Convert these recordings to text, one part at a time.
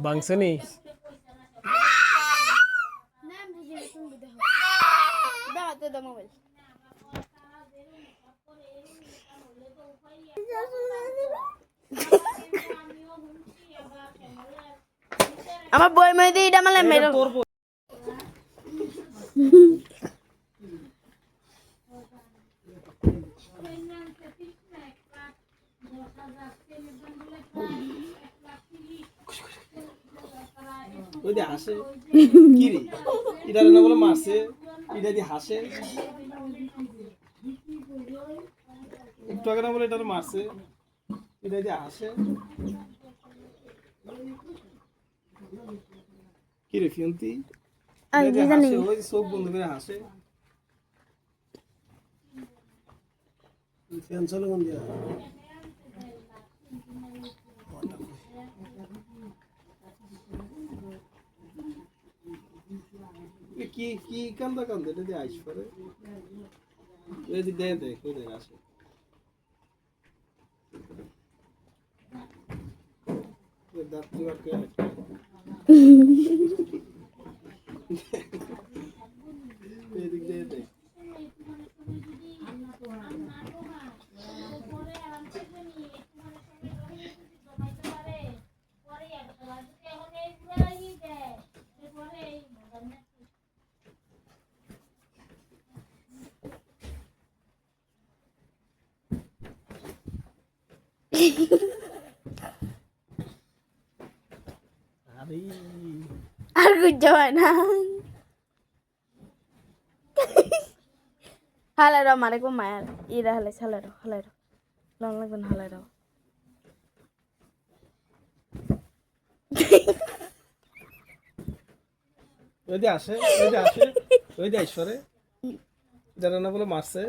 ভাঙছে নি আমার বই মই দিয়ে এটা মানে মেরো ওই হাসে। কি রে? এটা না বলে মারছে এটা দিয়ে হাসে। একটু আগে না বলে এটা মারছে এটা দিয়ে হাসে। কি রে ফিয়ন্তি? ওই চোখ বন্ধ করে হাসে। ফ্যান চলে কি কি কান্দা কান্দা এটা দিয়ে আইস করে এই যে দে দে কই দে আসে এ দাঁত দিবার কে আরে গুজ্জ হয় না। হালাই রাও মারে কো মায়ার ইরা হালাই হালাই রাও হালাই রাও লন লাগবে না, হালাই রাও ওই যে আসে, ওই যে আসে, ওই যে আইসরে যারা না বলে মারছে।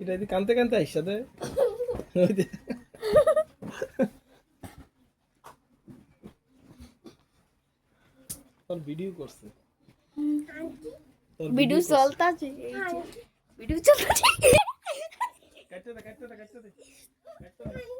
এটা কানতে কানতে আইসা দে। ওই তোর ভিডিও করছে। ভিডিও চলতাছে ভিডিও কাটতে কাটতে দে কাটতে দে। কাটতে দে।